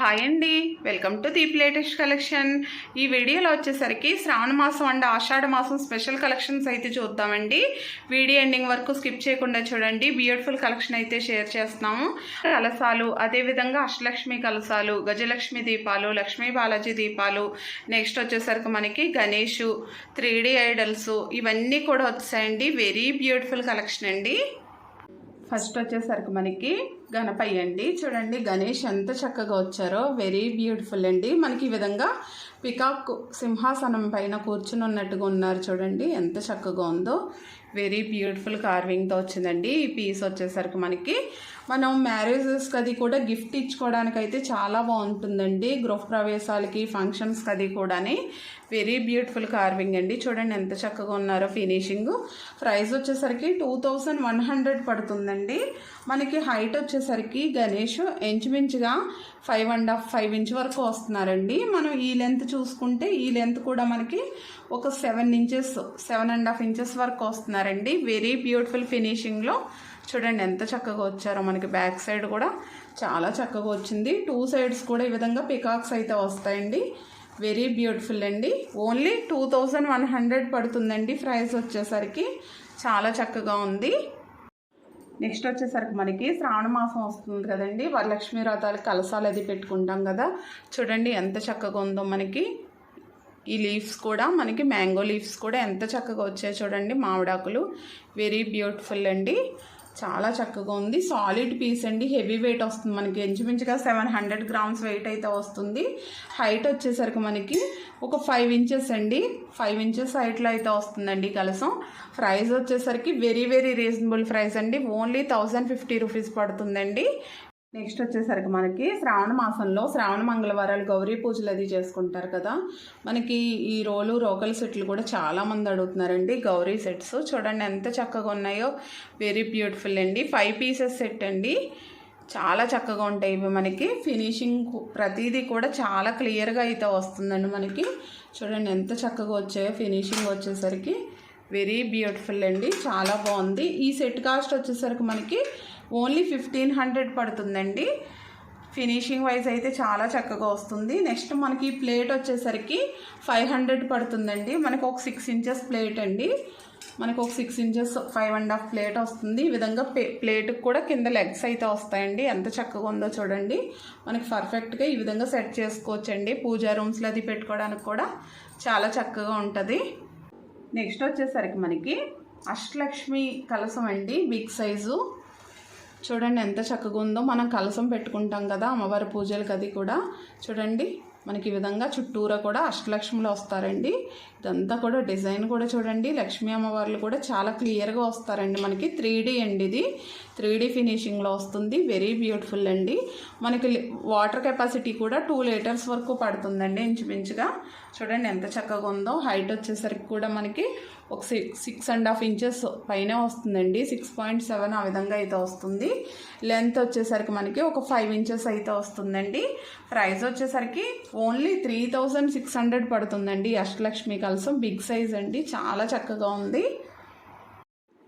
Hi అండి. Welcome to Deep latest collection ఈ వీడియోలో వచ్చేసరికి శ్రావణ మాసం అండ్ ఆషాఢ మాసం స్పెషల్ కలెక్షన్స్ అయితే చూద్దామండి. వీడియో ఎండింగ్ వరకు స్కిప్ చేయకుండా చూడండి. బ్యూటిఫుల్ కలెక్షన్ అయితే షేర్ చేస్తున్నాము. కలసాలు అదేవిధంగా అష్టలక్ష్మి కలసాలు గజలక్ష్మి దీపాలు లక్ష్మీ బాలాజీ దీపాలు. నెక్స్ట్ వచ్చేసరికి మనకి గణేష్ త్రీ ఐడల్స్ ఇవన్నీ కూడా వచ్చాయండి. వెరీ బ్యూటిఫుల్ కలెక్షన్ అండి. ఫస్ట్ వచ్చేసరికి మనకి గణపయ్య అండి. చూడండి గణేష్ ఎంత చక్కగా వచ్చారో. వెరీ బ్యూటిఫుల్ అండి. మనకి ఈ విధంగా పికాక్ సింహాసనం పైన కూర్చుని ఉన్నట్టుగా ఉన్నారు చూడండి. ఎంత చక్కగా ఉందో. వెరీ బ్యూటిఫుల్ కార్వింగ్తో వచ్చిందండి. ఈ పీస్ వచ్చేసరికి మనకి మనం మ్యారేజెస్కి అది కూడా గిఫ్ట్ ఇచ్చుకోవడానికి అయితే చాలా బాగుంటుందండి. గృహ ప్రవేశాలకి ఫంక్షన్స్కి అది కూడాని. వెరీ బ్యూటిఫుల్ కార్వింగ్ అండి. చూడండి ఎంత చక్కగా ఉన్నారో ఫినిషింగ్ ప్రైస్ వచ్చేసరికి టూ థౌజండ్ వన్ హండ్రెడ్ పడుతుందండి. మనకి హైట్ వచ్చేసరికి గణేష్ ఇంచుమించుగా five and half five inch వరకు వస్తున్నారండి. మనం ఈ లెంత్ చూసుకుంటే ఈ లెంత్ కూడా మనకి ఒక seven inches seven and half inches వరకు వస్తున్నారండి. వెరీ బ్యూటిఫుల్ ఫినిషింగ్లో చూడండి ఎంత చక్కగా వచ్చారో. మనకి బ్యాక్ సైడ్ కూడా చాలా చక్కగా వచ్చింది. టూ సైడ్స్ కూడా ఈ విధంగా పికాక్స్ అయితే వస్తాయండి. వెరీ బ్యూటిఫుల్ అండి. Only two thousand one hundred పడుతుందండి ప్రైస్ వచ్చేసరికి. చాలా చక్కగా ఉంది. నెక్స్ట్ వచ్చేసరికి మనకి శ్రావణ మాసం వస్తుంది కదండి. వరలక్ష్మి వ్రతాలు కలసాలు అది పెట్టుకుంటాం కదా. చూడండి ఎంత చక్కగా ఉందో మనకి. ఈ లీవ్స్ కూడా మనకి మ్యాంగో లీవ్స్ కూడా ఎంత చక్కగా వచ్చాయి చూడండి మామిడాకులు. వెరీ బ్యూటిఫుల్ అండి. చాలా చక్కగా ఉంది. సాలిడ్ పీస్ అండి. హెవీ వెయిట్ వస్తుంది మనకి. ఇంచుమించుగా సెవెన్ హండ్రెడ్ గ్రామ్స్ వెయిట్ అయితే వస్తుంది. హైట్ వచ్చేసరికి మనకి ఒక ఫైవ్ ఇంచెస్ అండి. ఫైవ్ ఇంచెస్ హైట్లో అయితే వస్తుందండి కలసం. ప్రైస్ వచ్చేసరికి వెరీ వెరీ రీజనబుల్ ప్రైస్ అండి. ఓన్లీ థౌజండ్ ఫిఫ్టీ రూపీస్ పడుతుందండి. నెక్స్ట్ వచ్చేసరికి మనకి శ్రావణ మాసంలో శ్రావణ మంగళవారాలు గౌరీ పూజలు అది చేసుకుంటారు కదా. మనకి ఈ రోలు రోకల్ సెట్లు కూడా చాలామంది అడుగుతున్నారండి. గౌరీ సెట్స్ చూడండి ఎంత చక్కగా ఉన్నాయో. వెరీ బ్యూటిఫుల్ అండి. ఫైవ్ పీసెస్ సెట్ అండి. చాలా చక్కగా ఉంటాయి ఇవి మనకి. ఫినిషింగ్ ప్రతిదీ కూడా చాలా క్లియర్గా అయితే వస్తుందండి మనకి. చూడండి ఎంత చక్కగా వచ్చాయో ఫినిషింగ్ వచ్చేసరికి. వెరీ బ్యూటిఫుల్ అండి. చాలా బాగుంది. ఈ సెట్ కాస్ట్ వచ్చేసరికి మనకి ఓన్లీ ఫిఫ్టీన్ హండ్రెడ్ పడుతుందండి. ఫినిషింగ్ వైజ్ అయితే చాలా చక్కగా వస్తుంది. నెక్స్ట్ మనకి ప్లేట్ వచ్చేసరికి ఫైవ్ హండ్రెడ్ పడుతుందండి. మనకు ఒక సిక్స్ ఇంచెస్ ప్లేట్ అండి. మనకు ఒక six inches five and half plate వస్తుంది. ఈ విధంగా ప్లేట్కి కూడా కింద లెగ్స్ అయితే వస్తాయండి. ఎంత చక్కగా ఉందో చూడండి. మనకి పర్ఫెక్ట్గా ఈ విధంగా సెట్ చేసుకోవచ్చండి. పూజా రూమ్స్లో అది పెట్టుకోవడానికి కూడా చాలా చక్కగా ఉంటుంది. నెక్స్ట్ వచ్చేసరికి మనకి అష్టలక్ష్మి కలసం అండి. Big size. చూడండి ఎంత చక్కగా ఉందో. మనం కలసం పెట్టుకుంటాం కదా అమ్మవారి పూజలకు అది కూడా. చూడండి మనకి ఈ విధంగా చుట్టూరా కూడా అష్టలక్ష్ములు వస్తారండి. ఇదంతా కూడా డిజైన్ కూడా చూడండి. లక్ష్మీ అమ్మవార్లు కూడా చాలా క్లియర్గా వస్తారండి మనకి. త్రీ అండి ఇది. త్రీ డీ ఫినిషింగ్లో వస్తుంది. వెరీ బ్యూటిఫుల్ అండి. మనకి వాటర్ కెపాసిటీ కూడా టూ లీటర్స్ వరకు పడుతుందండి ఇంచుమించుగా. చూడండి ఎంత చక్కగా ఉందో. హైట్ వచ్చేసరికి కూడా మనకి ఒక six six and half inches పైన వస్తుందండి. సిక్స్ పాయింట్ సెవెన్ ఆ విధంగా అయితే వస్తుంది. లెంత్ వచ్చేసరికి మనకి ఒక ఫైవ్ ఇంచెస్ అయితే వస్తుందండి. ప్రైస్ వచ్చేసరికి only three thousand six hundred పడుతుందండి. అష్టలక్ష్మి కలసం. బిగ్ సైజ్ అండి. చాలా చక్కగా ఉంది.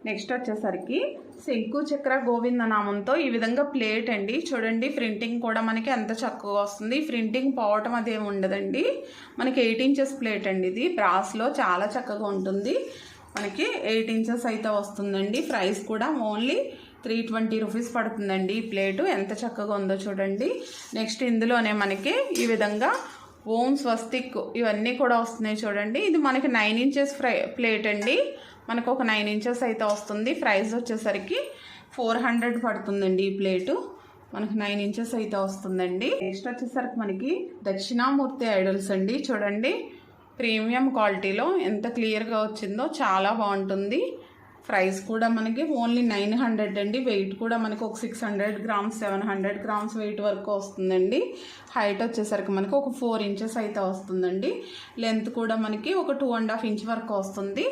నెక్స్ట్ వచ్చేసరికి శంకు చక్ర గోవింద నామంతో ఈ విధంగా ప్లేట్ అండి. చూడండి ప్రింటింగ్ కూడా మనకి ఎంత చక్కగా వస్తుంది. ప్రింటింగ్ పోవటం అది ఉండదండి. మనకి ఎయిట్ ఇంచెస్ ప్లేట్ అండి ఇది. బ్రాస్లో చాలా చక్కగా ఉంటుంది. మనకి ఎయిట్ ఇంచెస్ అయితే వస్తుందండి. ప్రైస్ కూడా ఓన్లీ త్రీ ట్వంటీ రూపీస్ పడుతుందండి ఈ ప్లేటు. ఎంత చక్కగా ఉందో చూడండి. నెక్స్ట్ ఇందులోనే మనకి ఈ విధంగా ఓం స్వస్తిక్ ఇవన్నీ కూడా వస్తున్నాయి చూడండి. ఇది మనకి నైన్ ఇంచెస్ ఫ్రై ప్లేట్ అండి. మనకు ఒక నైన్ ఇంచెస్ అయితే వస్తుంది. ప్రైస్ వచ్చేసరికి ఫోర్ హండ్రెడ్ పడుతుందండి ఈ ప్లేటు మనకు నైన్ ఇంచెస్ అయితే వస్తుందండి. నెక్స్ట్ వచ్చేసరికి మనకి దక్షిణామూర్తి ఐడల్స్ అండి. చూడండి ప్రీమియం క్వాలిటీలో ఎంత క్లియర్గా వచ్చిందో చాలా బాగుంటుంది. ప్రైస్ కూడా మనకి ఓన్లీ నైన్ హండ్రెడ్ అండి. వెయిట్ కూడా మనకి ఒక six hundred grams seven hundred grams weight వరకు వస్తుందండి. హైట్ వచ్చేసరికి మనకి ఒక ఫోర్ ఇంచెస్ అయితే వస్తుందండి. లెంత్ కూడా మనకి ఒక టూ అండ్ హాఫ్ ఇంచ్ వరకు వస్తుంది.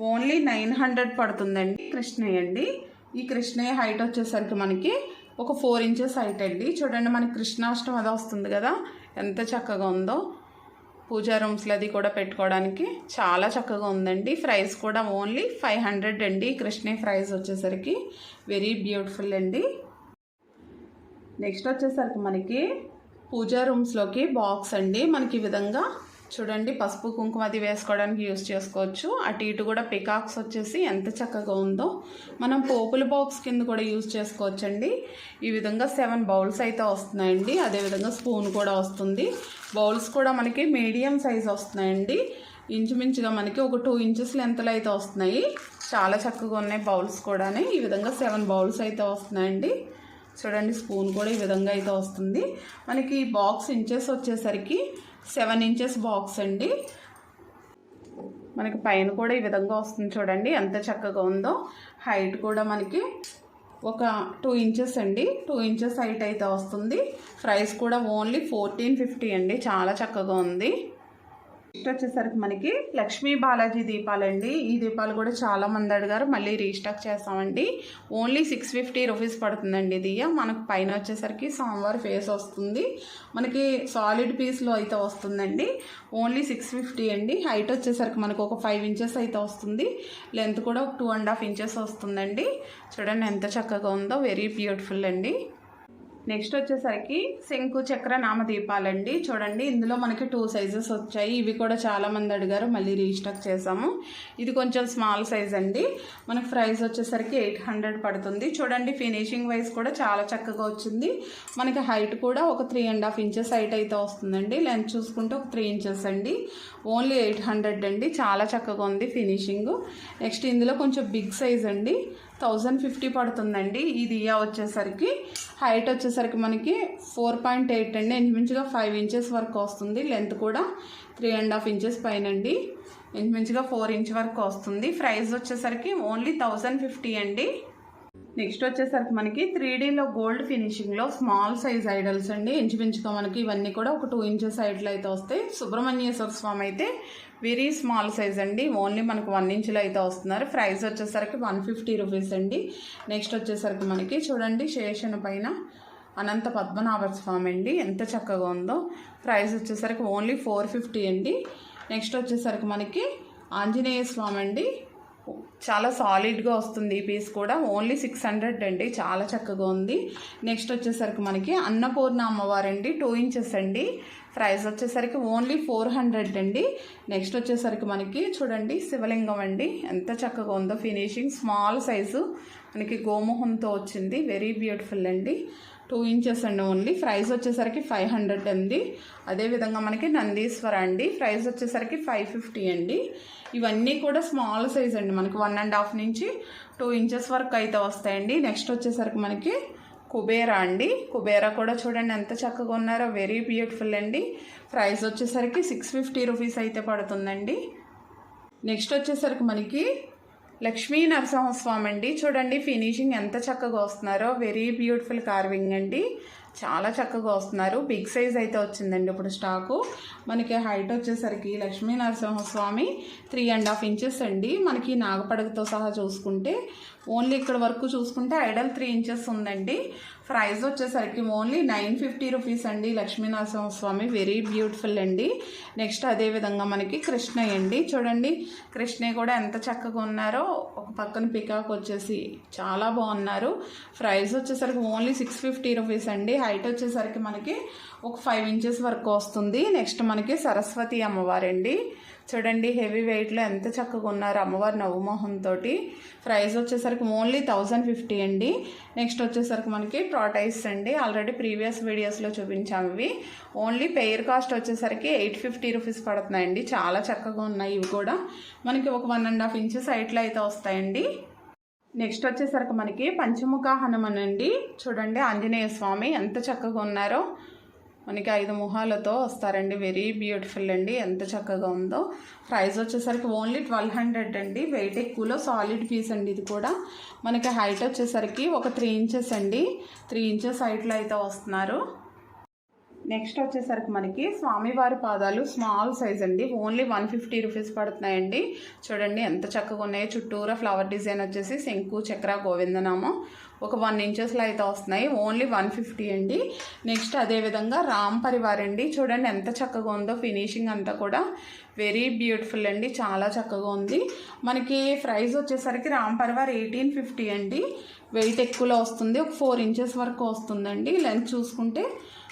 ఓన్లీ నైన్ హండ్రెడ్ పడుతుందండి. కృష్ణయ్య అండి. ఈ కృష్ణయ్య హైట్ వచ్చేసరికి మనకి ఒక ఫోర్ ఇంచెస్ హైట్ అండి. చూడండి మనకి కృష్ణాష్టం అది వస్తుంది కదా. ఎంత చక్కగా ఉందో. పూజా రూమ్స్లో అది కూడా పెట్టుకోవడానికి చాలా చక్కగా ఉందండి. ప్రైస్ కూడా ఓన్లీ ఫైవ్ హండ్రెడ్ అండి. కృష్ణయ్య ప్రైస్ వచ్చేసరికి వెరీ బ్యూటిఫుల్ అండి. నెక్స్ట్ వచ్చేసరికి మనకి పూజా రూమ్స్లోకి బాక్స్ అండి. మనకి ఈ విధంగా చూడండి పసుపు కుంకుమ అది వేసుకోవడానికి యూస్ చేసుకోవచ్చు. అటు ఇటు కూడా పికాక్స్ వచ్చేసి ఎంత చక్కగా ఉందో మనం పోపుల బాక్స్ కింద కూడా యూస్ చేసుకోవచ్చండి. ఈ విధంగా సెవెన్ బౌల్స్ అయితే వస్తున్నాయండి. అదేవిధంగా స్పూన్ కూడా వస్తుంది. బౌల్స్ కూడా మనకి మీడియం సైజ్ వస్తున్నాయండి. ఇంచుమించుగా మనకి ఒక టూ ఇంచెస్ లెంత్లో అయితే వస్తున్నాయి. చాలా చక్కగా ఉన్నాయి బౌల్స్ కూడా ఈ విధంగా సెవెన్ బౌల్స్ అయితే వస్తున్నాయండి. చూడండి స్పూన్ కూడా ఈ విధంగా అయితే వస్తుంది. మనకి ఈ బాక్స్ ఇంచెస్ వచ్చేసరికి సెవెన్ ఇంచెస్ బాక్స్ అండి. మనకి పైన కూడా ఈ విధంగా వస్తుంది చూడండి ఎంత చక్కగా ఉందో. హైట్ కూడా మనకి ఒక టూ ఇంచెస్ అండి. టూ ఇంచెస్ హైట్ అయితే వస్తుంది. ప్రైస్ కూడా ఓన్లీ ఫోర్టీన్ ఫిఫ్టీ అండి. చాలా చక్కగా ఉంది. నెక్స్ట్ వచ్చేసరికి మనకి లక్ష్మీ బాలాజీ దీపాలండి. ఈ దీపాలు కూడా చాలా మంది అడిగారు మళ్ళీ రీస్టాక్ చేస్తామండి. ఓన్లీ సిక్స్ ఫిఫ్టీ రూపీస్ పడుతుందండి ఇది మనకు పైన వచ్చేసరికి సోమవారం ఫేస్ వస్తుంది. మనకి సాలిడ్ పీస్లో అయితే వస్తుందండి. ఓన్లీ సిక్స్ ఫిఫ్టీ అండి. హైట్ వచ్చేసరికి మనకు ఒక ఫైవ్ ఇంచెస్ అయితే వస్తుంది. లెంత్ కూడా ఒక టూ అండ్ హాఫ్ ఇంచెస్ వస్తుందండి. చూడండి ఎంత చక్కగా ఉందో వెరీ బ్యూటిఫుల్ అండి. నెక్స్ట్ వచ్చేసరికి శంకు చక్ర నామదీపాలండి. చూడండి ఇందులో మనకి టూ సైజెస్ వచ్చాయి. ఇవి కూడా చాలా మంది అడిగారు మళ్ళీ రీస్టాక్ చేసాము ఇది కొంచెం స్మాల్ సైజ్ అండి. మనకి ప్రైస్ వచ్చేసరికి ఎయిట్ హండ్రెడ్ పడుతుంది. చూడండి ఫినిషింగ్ వైజ్ కూడా చాలా చక్కగా వచ్చింది. మనకి హైట్ కూడా ఒక three and half inches height అయితే వస్తుందండి. లెంత్ చూసుకుంటే ఒక త్రీ ఇంచెస్ అండి. ఓన్లీ ఎయిట్ హండ్రెడ్ అండి. చాలా చక్కగా ఉంది ఫినిషింగ్ నెక్స్ట్ ఇందులో కొంచెం బిగ్ సైజ్ అండి. థౌజండ్ ఫిఫ్టీ పడుతుందండి. ఇది ఇయా వచ్చేసరికి. హైట్ వచ్చేసరికి మనకి ఫోర్ పాయింట్ ఎయిట్ అండి. ఇంచుమించుగా ఫైవ్ ఇంచెస్ వరకు వస్తుంది. లెంత్ కూడా త్రీ అండ్ హాఫ్ ఇంచెస్ పైన అండి ఇంచుమించుగా ఫోర్ ఇంచ్ వరకు వస్తుంది. ప్రైస్ వచ్చేసరికి ఓన్లీ థౌజండ్ ఫిఫ్టీ అండి. నెక్స్ట్ వచ్చేసరికి మనకి త్రీ డీలో గోల్డ్ ఫినిషింగ్లో స్మాల్ సైజ్ ఐడల్స్ అండి. ఇంచుమించుగా మనకి ఇవన్నీ కూడా ఒక టూ ఇంచెస్ హైట్లో అయితే వస్తాయి. సుబ్రహ్మణ్యేశ్వర స్వామి అయితే వెరీ స్మాల్ సైజ్ అండి. ఓన్లీ మనకు వన్ ఇంచులో అయితే వస్తున్నారు. ప్రైస్ వచ్చేసరికి వన్ ఫిఫ్టీ రూపీస్ అండి. నెక్స్ట్ వచ్చేసరికి మనకి చూడండి శేషన్ పైన అనంత పద్మనాభ స్వామి అండి. ఎంత చక్కగా ఉందో. ప్రైస్ వచ్చేసరికి ఓన్లీ ఫోర్ ఫిఫ్టీ అండి. నెక్స్ట్ వచ్చేసరికి మనకి ఆంజనేయ స్వామి అండి. చాలా సాలిడ్గా వస్తుంది ఈ పీస్ కూడా. ఓన్లీ సిక్స్ హండ్రెడ్ అండి. చాలా చక్కగా ఉంది. నెక్స్ట్ వచ్చేసరికి మనకి అన్నపూర్ణ అమ్మవారు అండి టూ ఇంచెస్ అండి. ప్రైస్ వచ్చేసరికి ఓన్లీ ఫోర్ హండ్రెడ్ అండి. నెక్స్ట్ వచ్చేసరికి మనకి చూడండి శివలింగం అండి. ఎంత చక్కగా ఉందో ఫినిషింగ్ స్మాల్ సైజు మనకి గోమోహంతో వచ్చింది. వెరీ బ్యూటిఫుల్ అండి. టూ ఇంచెస్ అండి ఓన్లీ ప్రైస్ వచ్చేసరికి ఫైవ్ హండ్రెడ్ అండి. అదేవిధంగా మనకి నందీశ్వర అండి. ప్రైస్ వచ్చేసరికి ఫైవ్ ఫిఫ్టీ అండి. ఇవన్నీ కూడా స్మాల్ సైజ్ అండి. మనకి వన్ అండ్ హాఫ్ నుంచి టూ ఇంచెస్ వరకు అయితే వస్తాయండి. నెక్స్ట్ వచ్చేసరికి మనకి కుబేరా అండి. కుబేరా కూడా చూడండి ఎంత చక్కగా ఉన్నారో వెరీ బ్యూటిఫుల్ అండి. ప్రైస్ వచ్చేసరికి సిక్స్ ఫిఫ్టీ రూపీస్ అయితే పడుతుందండి. నెక్స్ట్ వచ్చేసరికి మనకి లక్ష్మీ నరసింహస్వామి అండి. చూడండి ఫినిషింగ్ ఎంత చక్కగా వస్తున్నారో వెరీ బ్యూటిఫుల్ కార్వింగ్ అండి. చాలా చక్కగా వస్తున్నారు. బిగ్ సైజ్ అయితే వచ్చిందండి ఇప్పుడు స్టాకు మనకి హైట్ వచ్చేసరికి Lakshmi Narasimhaswamy three and half inches అండి. మనకి నాగపడగతో సహా చూసుకుంటే ఓన్లీ ఇక్కడ వరకు చూసుకుంటే ఐడల్ త్రీ ఇంచెస్ ఉందండి. ప్రైస్ వచ్చేసరికి ఓన్లీ నైన్ ఫిఫ్టీ రూపీస్ అండి. లక్ష్మీ నరసింహస్వామి వెరీ బ్యూటిఫుల్ అండి. నెక్స్ట్ అదేవిధంగా మనకి కృష్ణయ్య అండి. చూడండి కృష్ణయ్య కూడా ఎంత చక్కగా ఉన్నారో. ఒక పక్కన పికాక్ వచ్చేసి చాలా బాగున్నారు. ప్రైస్ వచ్చేసరికి ఓన్లీ సిక్స్ ఫిఫ్టీ రూపీస్ అండి. హైట్ వచ్చేసరికి మనకి ఒక ఫైవ్ ఇంచెస్ వరకు వస్తుంది. నెక్స్ట్ మనకి సరస్వతి అమ్మవారండి. చూడండి హెవీ వెయిట్లో ఎంత చక్కగా ఉన్నారు అమ్మవారి నవ్వుమోహంతో ప్రైస్ వచ్చేసరికి ఓన్లీ థౌజండ్ ఫిఫ్టీ అండి. నెక్స్ట్ వచ్చేసరికి మనకి ప్రోటైస్ అండి. ఆల్రెడీ ప్రీవియస్ వీడియోస్లో చూపించాము ఇవి. ఓన్లీ పెయిర్ కాస్ట్ వచ్చేసరికి ఎయిట్ ఫిఫ్టీ రూపీస్ పడుతున్నాయండి. చాలా చక్కగా ఉన్నాయి ఇవి కూడా. మనకి ఒక వన్ అండ్ హాఫ్ ఇంచెస్ హైట్లో అయితే వస్తాయండి. నెక్స్ట్ వచ్చేసరికి మనకి పంచముఖ హనుమన్ అండి. చూడండి ఆంజనేయ స్వామి ఎంత చక్కగా ఉన్నారో. మనకి ఐదు మొహాలతో వస్తారండి. వెరీ బ్యూటిఫుల్ అండి. ఎంత చక్కగా ఉందో. ప్రైస్ వచ్చేసరికి ఓన్లీ ట్వెల్వ్ హండ్రెడ్ అండి. వెయిట్ ఎక్కువలో సాలిడ్ పీస్ అండి ఇది కూడా. మనకి హైట్ వచ్చేసరికి ఒక త్రీ ఇంచెస్ అండి. త్రీ ఇంచెస్ హైట్లో అయితే వస్తున్నారు. నెక్స్ట్ వచ్చేసరికి మనకి స్వామివారి పాదాలు స్మాల్ సైజ్ అండి. ఓన్లీ వన్ ఫిఫ్టీ రూపీస్ పడుతున్నాయండి. చూడండి ఎంత చక్కగా ఉన్నాయో. చుట్టూరా ఫ్లవర్ డిజైన్ వచ్చేసి శంకు చక్ర గోవిందనామం. ఒక వన్ ఇంచెస్లో అయితే వస్తున్నాయి. ఓన్లీ వన్ ఫిఫ్టీ అండి. నెక్స్ట్ అదేవిధంగా రామ్ పరివార్ అండి. చూడండి ఎంత చక్కగా ఉందో ఫినిషింగ్ అంతా కూడా. వెరీ బ్యూటిఫుల్ అండి. చాలా చక్కగా ఉంది. మనకి ప్రైస్ వచ్చేసరికి రామ్ పరివార్ ఎయిటీన్ ఫిఫ్టీ అండి. వెయిట్ ఎక్కువలో వస్తుంది. ఒక ఫోర్ ఇంచెస్ వరకు వస్తుందండి. లెంత్ చూసుకుంటే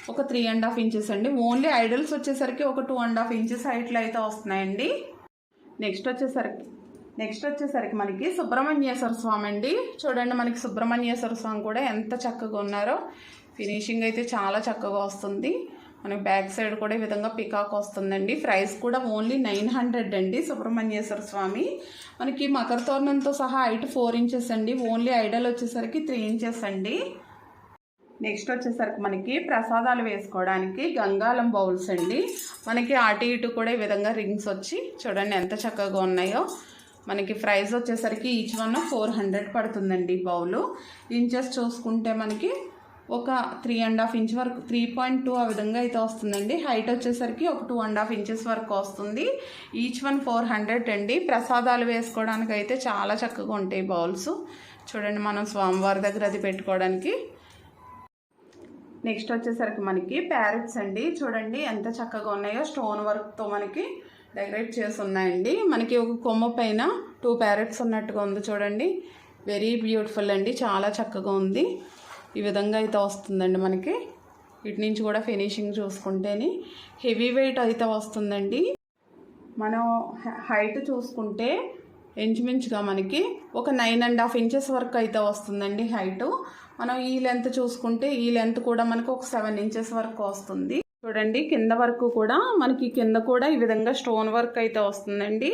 ఒక త్రీ అండ్ హాఫ్ ఇంచెస్ అండి. ఓన్లీ ఐడల్స్ వచ్చేసరికి ఒక టూ అండ్ హాఫ్ ఇంచెస్ హైట్లో అయితే వస్తున్నాయండి. నెక్స్ట్ వచ్చేసరికి నెక్స్ట్ వచ్చేసరికి మనకి సుబ్రహ్మణ్యేశ్వర స్వామి అండి. చూడండి మనకి సుబ్రహ్మణ్యేశ్వర స్వామి కూడా ఎంత చక్కగా ఉన్నారో. ఫినిషింగ్ అయితే చాలా చక్కగా వస్తుంది. మనకి బ్యాక్ సైడ్ కూడా ఈ విధంగా పికాక్ వస్తుందండి. ప్రైస్ కూడా ఓన్లీ నైన్ హండ్రెడ్ అండి సుబ్రహ్మణ్యేశ్వర స్వామి. మనకి మకర తోరణంతో సహా హైట్ ఫోర్ ఇంచెస్ అండి. ఓన్లీ ఐడల్ వచ్చేసరికి త్రీ ఇంచెస్ అండి. నెక్స్ట్ వచ్చేసరికి మనకి ప్రసాదాలు వేసుకోవడానికి గంగాలం బౌల్స్ అండి. మనకి అటు ఇటు కూడా ఈ విధంగా రింగ్స్ వచ్చి చూడండి ఎంత చక్కగా ఉన్నాయో. మనకి ప్రైస్ వచ్చేసరికి ఈచ్ వన్ ఫోర్ హండ్రెడ్ పడుతుందండి బౌలు. ఇంచెస్ చూసుకుంటే మనకి ఒక త్రీ అండ్ హాఫ్ ఇంచ్ వరకు త్రీ పాయింట్ టూ ఆ విధంగా అయితే వస్తుందండి. హైట్ వచ్చేసరికి ఒక టూ అండ్ హాఫ్ ఇంచెస్ వరకు వస్తుంది. ఈచ్ వన్ ఫోర్ హండ్రెడ్ అండి. ప్రసాదాలు వేసుకోవడానికి అయితే చాలా చక్కగా ఉంటాయి బౌల్స్. చూడండి మనం స్వామివారి దగ్గర అది పెట్టుకోవడానికి. నెక్స్ట్ వచ్చేసరికి మనకి ప్యారెట్స్ అండి. చూడండి ఎంత చక్కగా ఉన్నాయో స్టోన్ వర్క్తో మనకి డెకరేట్ చేసి ఉన్నాయండి. మనకి ఒక కొమ్మ పైన టూ ప్యారెట్స్ ఉన్నట్టుగా ఉంది చూడండి. వెరీ బ్యూటిఫుల్ అండి. చాలా చక్కగా ఉంది. ఈ విధంగా అయితే వస్తుందండి మనకి. ఇటు నుంచి కూడా ఫినిషింగ్ చూసుకుంటేనే హెవీ వెయిట్ అయితే వస్తుందండి. మనం హైట్ చూసుకుంటే ఇంచుమించుగా మనకి ఒక నైన్ అండ్ హాఫ్ ఇంచెస్ వరకు అయితే వస్తుందండి హైటు. మనం ఈ లెంత్ చూసుకుంటే ఈ లెంత్ కూడా మనకు ఒక సెవెన్ ఇంచెస్ వరకు వస్తుంది. చూడండి కింద వరకు కూడా మనకి కింద కూడా ఈ విధంగా స్టోన్ వర్క్ అయితే వస్తుందండి.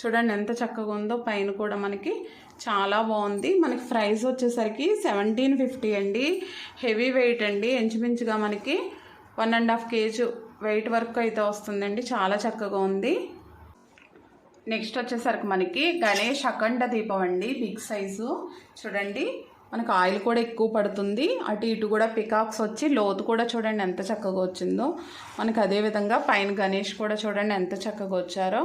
చూడండి ఎంత చక్కగా ఉందో పైన కూడా మనకి చాలా బాగుంది. మనకి ప్రైస్ వచ్చేసరికి సెవెంటీన్ ఫిఫ్టీ అండి. హెవీ వెయిట్ అండి. ఇంచుమించుగా మనకి one and half KG weight work అయితే వస్తుందండి. చాలా చక్కగా ఉంది. నెక్స్ట్ వచ్చేసరికి మనకి గణేష్ అఖండ దీపం అండి. Big size. చూడండి మనకు ఆయిల్ కూడా ఎక్కువ పడుతుంది. అటు ఇటు కూడా పికాక్స్ వచ్చి లోతు కూడా చూడండి ఎంత చక్కగా వచ్చిందో. మనకి అదేవిధంగా పైన గణేష్ కూడా చూడండి ఎంత చక్కగా వచ్చారో.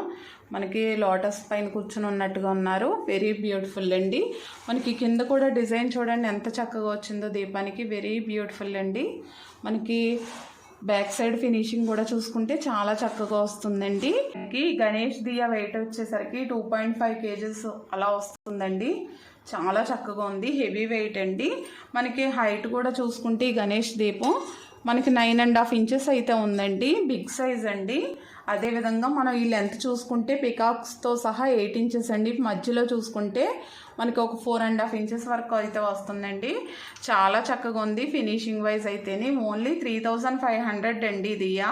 మనకి లోటస్ పైన కూర్చుని ఉన్నట్టుగా ఉన్నారు. వెరీ బ్యూటిఫుల్ అండి. మనకి కింద కూడా డిజైన్ చూడండి ఎంత చక్కగా వచ్చిందో దీపానికి. వెరీ బ్యూటిఫుల్ అండి. మనకి బ్యాక్ సైడ్ ఫినిషింగ్ కూడా చూసుకుంటే చాలా చక్కగా వస్తుందండి. గణేష్ దియా వెయిట్ వచ్చేసరికి టూ పాయింట్ ఫైవ్ కేజెస్ అలా వస్తుందండి. చాలా చక్కగా ఉంది హెవీ వెయిట్ అండి. మనకి హైట్ కూడా చూసుకుంటే ఈ గణేష్ దీపం మనకి నైన్ అండ్ హాఫ్ ఇంచెస్ అయితే ఉందండి బిగ్ సైజ్ అండి. అదేవిధంగా మనం ఈ లెంత్ చూసుకుంటే పికాక్స్తో సహా ఎయిట్ ఇంచెస్ అండి. మధ్యలో చూసుకుంటే మనకి ఒక ఫోర్ అండ్ హాఫ్ ఇంచెస్ వరకు అయితే వస్తుందండి. చాలా చక్కగా ఉంది ఫినిషింగ్ వైజ్ అయితేనే. Only three thousand five hundred అండి ఇదియా